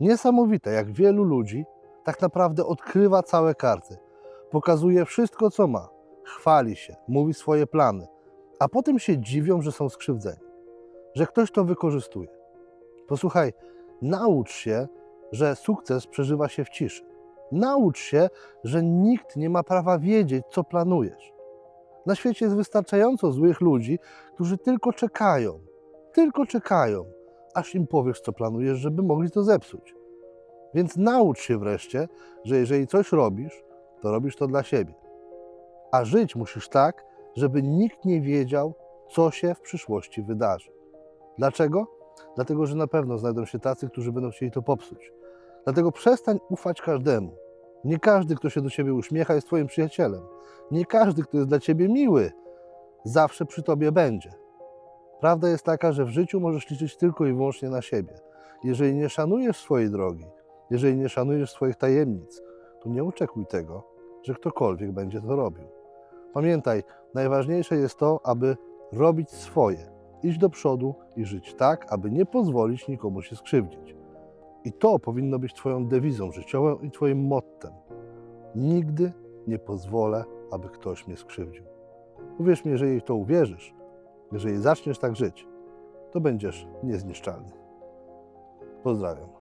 Niesamowite, jak wielu ludzi tak naprawdę odkrywa całe karty. Pokazuje wszystko, co ma. Chwali się, mówi swoje plany, a potem się dziwią, że są skrzywdzeni, że ktoś to wykorzystuje. Posłuchaj, naucz się, że sukces przeżywa się w ciszy. Naucz się, że nikt nie ma prawa wiedzieć, co planujesz. Na świecie jest wystarczająco złych ludzi, którzy tylko czekają, tylko czekają, aż im powiesz, co planujesz, żeby mogli to zepsuć. Więc naucz się wreszcie, że jeżeli coś robisz, to robisz to dla siebie. A żyć musisz tak, żeby nikt nie wiedział, co się w przyszłości wydarzy. Dlaczego? Dlatego, że na pewno znajdą się tacy, którzy będą chcieli to popsuć. Dlatego przestań ufać każdemu. Nie każdy, kto się do ciebie uśmiecha, jest twoim przyjacielem. Nie każdy, kto jest dla ciebie miły, zawsze przy tobie będzie. Prawda jest taka, że w życiu możesz liczyć tylko i wyłącznie na siebie. Jeżeli nie szanujesz swojej drogi, jeżeli nie szanujesz swoich tajemnic, to nie oczekuj tego, że ktokolwiek będzie to robił. Pamiętaj, najważniejsze jest to, aby robić swoje, iść do przodu i żyć tak, aby nie pozwolić nikomu się skrzywdzić. I to powinno być Twoją dewizą życiową i Twoim mottem. Nigdy nie pozwolę, aby ktoś mnie skrzywdził. Uwierz mi, jeżeli to uwierzysz, jeżeli zaczniesz tak żyć, to będziesz niezniszczalny. Pozdrawiam.